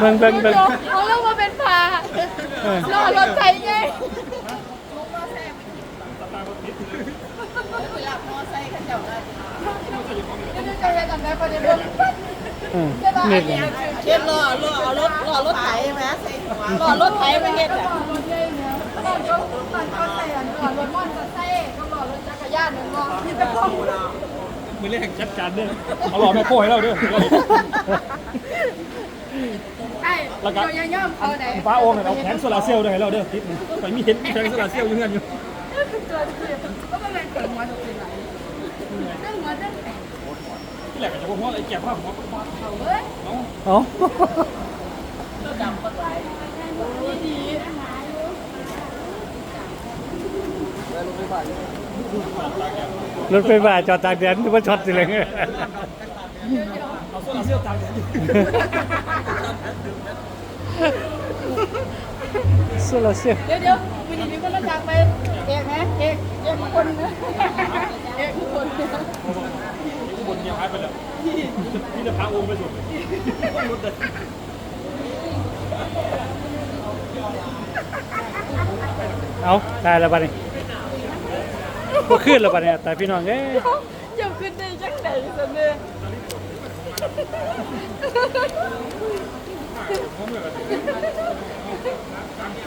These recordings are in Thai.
เบิ่งเบิ่งเบิ่งเอาลงมาเป็นพาเออรอรถไฟไงเดี๋ยวจะเฮ็ดอันใดประเดี๋ยวเบิ่งเออนี่แหละเฮ็ดรอรอเอารถรอรถไถไหมรอรถไถไปเฮ็ดอะรถใหญ่เนี่ยบ้านก็บ้านก็ใส่อันก่อนรถมอเตอร์ไซค์ก็รอรถจักรยานหนึ่งมอมีแต่พวก มือเรียกจัดการเด้อเอาหล่อแม่โป้ให้เราเด้อไอ้เดี๋ยวอย่าย่อมเขาไหนฟ้าโอ่งเนี่ยเอาแผงโซลาร์เซลล์ด้วยให้เราเด้อติดนี่ไปมีเห็นมีแผงโซลาร์เซลล์อยู่เงินอยู่ตัวเสียก็ไม่เป็นเกิดหัวถูกเป็นไรเรื่องหัวเรื่องแตกที่แหลกจะบอกว่าไอ้แก่ภาพหัวเฮ้ยเอ้าดี รถไฟฟ้าจอดตากแดดนึกว่าช็อตสิเลยเอาโซลาร์เซลล์ตามกันโซลาร์เซลล์เดี๋ยวเดี๋ยววันนี้มีคนมาจากไปเอกนะเอกเอกคนนะเอกคนบนเงียบหายไปแล้วนี่จะพาโอ่งไปสุดเอาตายแล้วบัดนี้ บ่ขึ้นแล้วบัดนี้แต่พี่น้องเอ้ยอย่าขึ้นได้จังไหนสันเนี่ย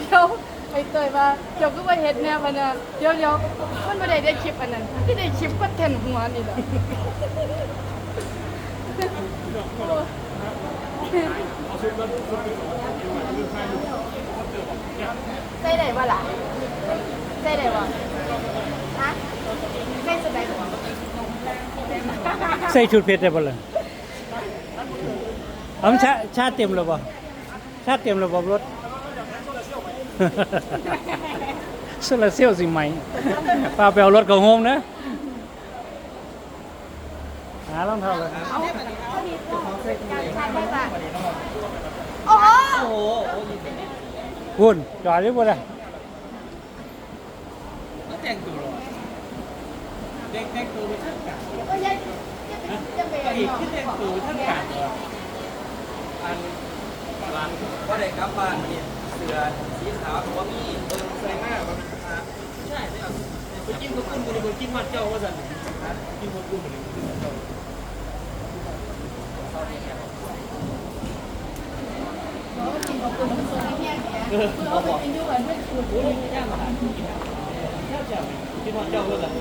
เดี๋ยวไอ้เตยว่าเดี๋ยวก็ไปเห็ดแนวมันนะเดี๋ยวเดี๋ยวมันไม่ได้ได้คลิปอันนั้นที่ได้คลิปก็เทนหัวนี่แหละใส่ได้บ่ล่ะใส่ได้บ่ฮะใส่สบายบ่ใส่ชุดเพชรได้บ่ล่ะเอามันชาชาเต็มแล้วบ่ชาเต็มแล้วบ่รถโซลาร์เซลล์สิใหม่ป้าไปเอารถเข้าโฮมนะหารองเท้าเลยโอ้โหคุณจอดอยู่บ่ล่ะแต่งตัว หรอเด็กแต่งตัวไปท่านกาก็ยังจะเป็นอีกที่แต่งตัวท่านกาอันร้านว่าได้กลับบ้านนี่เสือสีขาวตัวมีเออใส่หน้ามันใช่ไปกินกับกุ้งไปกินมัดเจ้าว่าสั่นกินกับกุ้งไปเลยเขาไปกินด้วยไม่ถูกกินมัดเจ้าว่าสั่น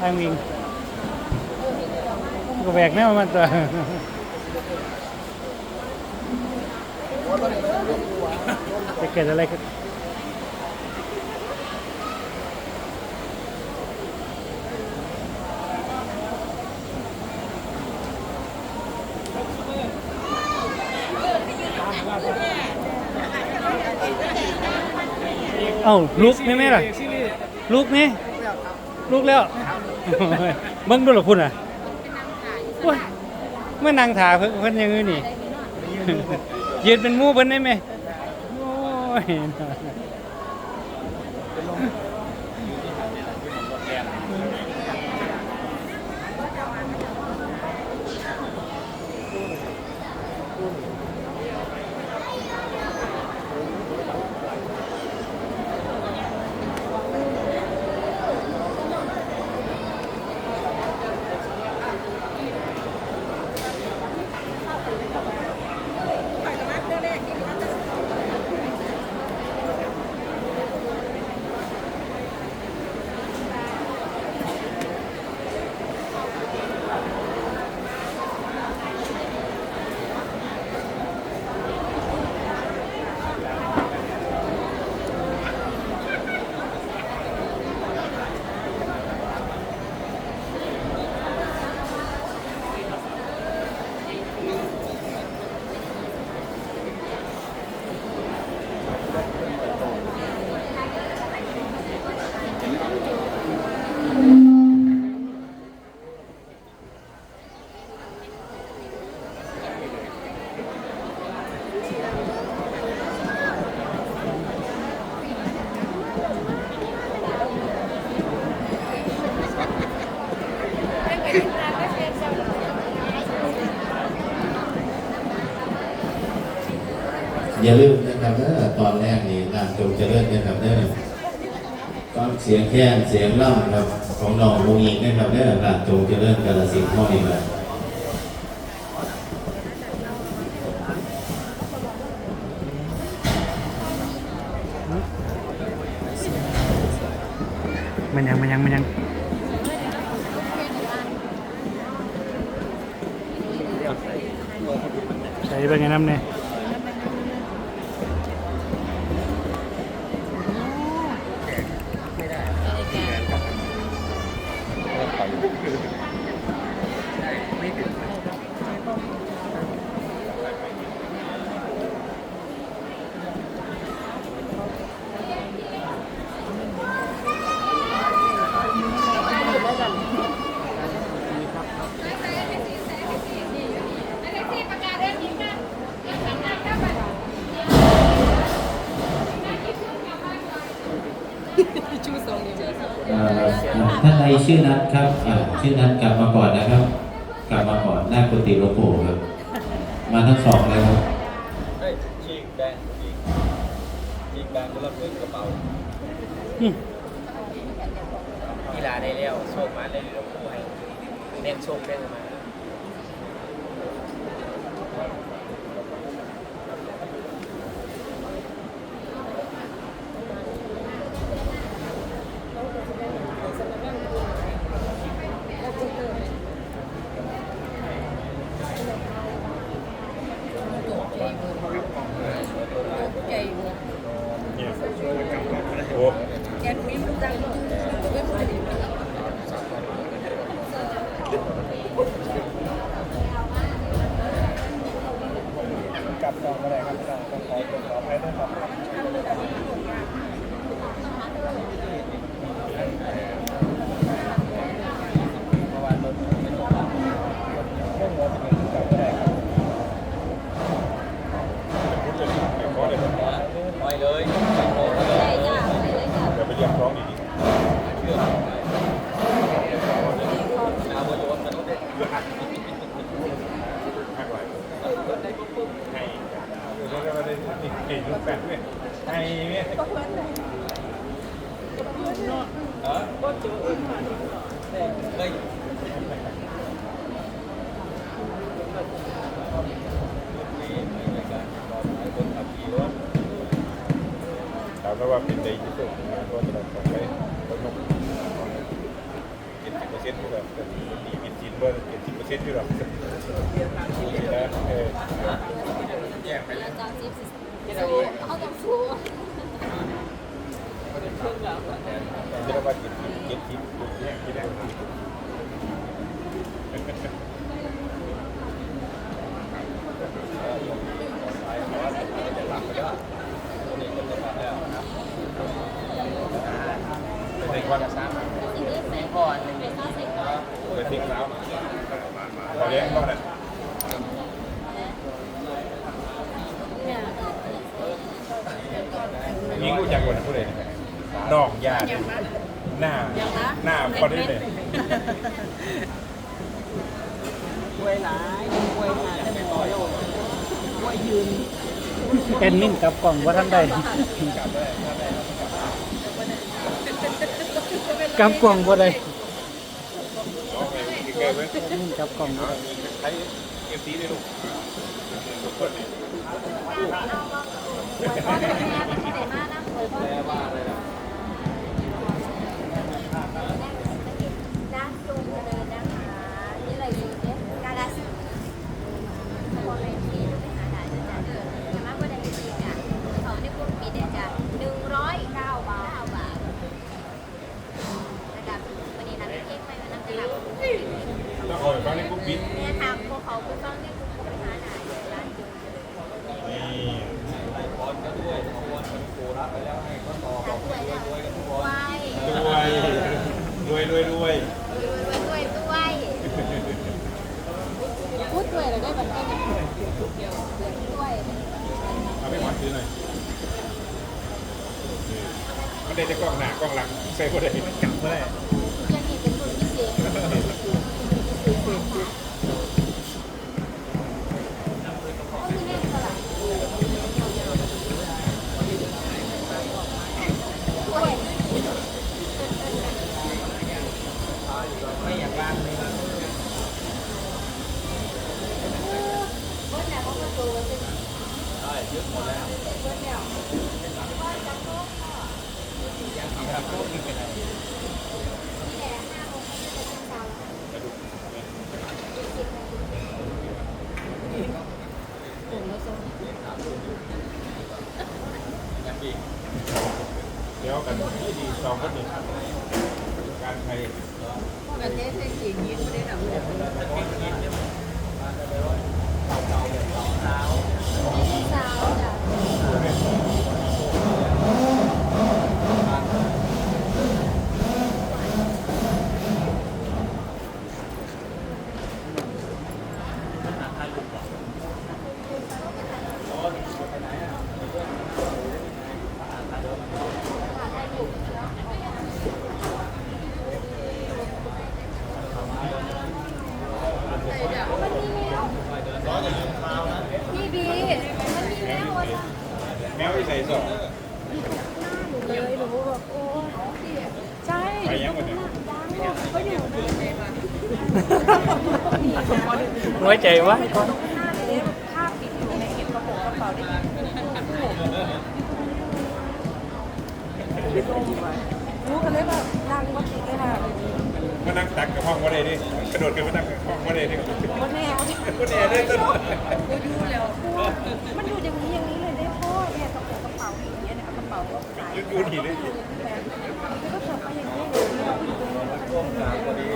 ทางวิ่ง ก็แบกแนวมันตัวจะเกิดอะไรขึ้นเอ้าลุกนี่ไหมล่ะลุกนี่ลุกแล้วเบิ่งดูหรอพุ่นอะ เมื่อนางถาเพิ่นเพิ่นยังงี้นี่ยืนเป็นหมู่เพิ่นได้ไหมโอ้ย อย่าลืมนะครับเด้อตอนแรกนี่งานจงเจริญนะครับเด้อฟังเสียงแค้นเสียงล่ำครับ ของน้องมูอีกนะครับเด้องานจงเจริญกาลสินธุ์ห้อนี่แหละมันยังมันยังมันยังใส่เป็นไงน้ำเนี่ย ชื่อนัทครับอ่าชื่อนัทกลับมาก่อนนะครับ กลับมาก่อนหน้ากุฏิหลวงปู่ครับ มาทั้งสองเลยครับเฮ้ยชีกแดงชีกชีกแดงก็รับเงินกระเป๋ากีฬาได้แล้วโชคมาได้แล้วผู้ให้เน้นโชคได้มา ปล่อยเลยโอ้เลยเดี๋ยวไปเรียกร้องดีๆเชื่อเอาไปโยนกันเลย เออเฮ้ย ถาว่าเป็นใจที่สุดนะก็จะต้องไปสนุกเจ็ดสิบเปอร์เซ็นต์ที่แบบดีบินจีนว่าเจ็ดสิบเปอร์เซ็นต์ที่แบบดีนะเออแยกไปเขาต้องสู้จะได้ว่าเจ็ดสิบเจ็ดสิบเนี่ยที่ได้ เป็นวันละสาม สิ่งที่แม่ก่อนเป็นข้าศึก เป็นทิ้งแล้วพอเลี้ยงก็ได้ เนี่ย ยิงรู้จักคนผู้ใดนอกญาติหน้าหน้าพอ ได้เลยแอดมินกลับกล่องว่าท่านใดกลับกล่องว่าใดน้องไปกินแก้วไหมแอดมินกลับกล่องบ่ได้ใช้เอฟซีได้ลูกทุกคนนี่แป ส่สองเลยหนูแบบโอ้ใช่ไปยังวันนี้ก็อยู่ในไว้ใจวะหน้าเลยภาพปิดอยู่ในเก็บกระโปรงกระเป๋าได้รู้กันเลยแบบนั่งก็ติดเลยค่ะมานั่งตักกับห้องว่าได้ดิกระโดดกันมานั่งกับห้องว่าได้ดิวันแนวคนแอร์ได้ต้นมันอยู่อย่างนี้อย่างนี้เลยได้พ่อเนี่ยกระโปรง ยืดยืดยูนีเลยก็เถิดไปอย่างนี้เลยเราอยู่ตรงนี้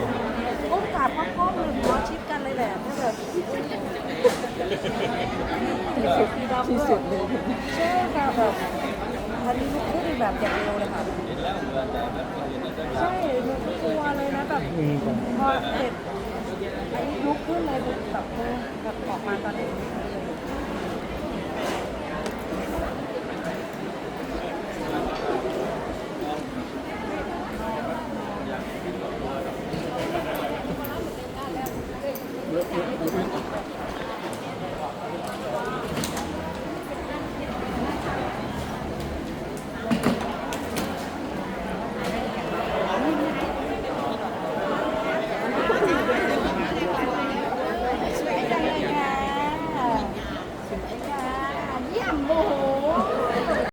ก้มกราบก้มเลยหัวชิดกันเลยแหละถ้าแบบที่สุดเลยใช่ค่ะแบบอันนี้ลุกขึ้นแบบอย่างเร็วเลยค่ะใช่หนูกลัวเลยนะแบบพอเสร็จอันนี้ลุกขึ้นเลยแบบแบบออกมาตอนนี้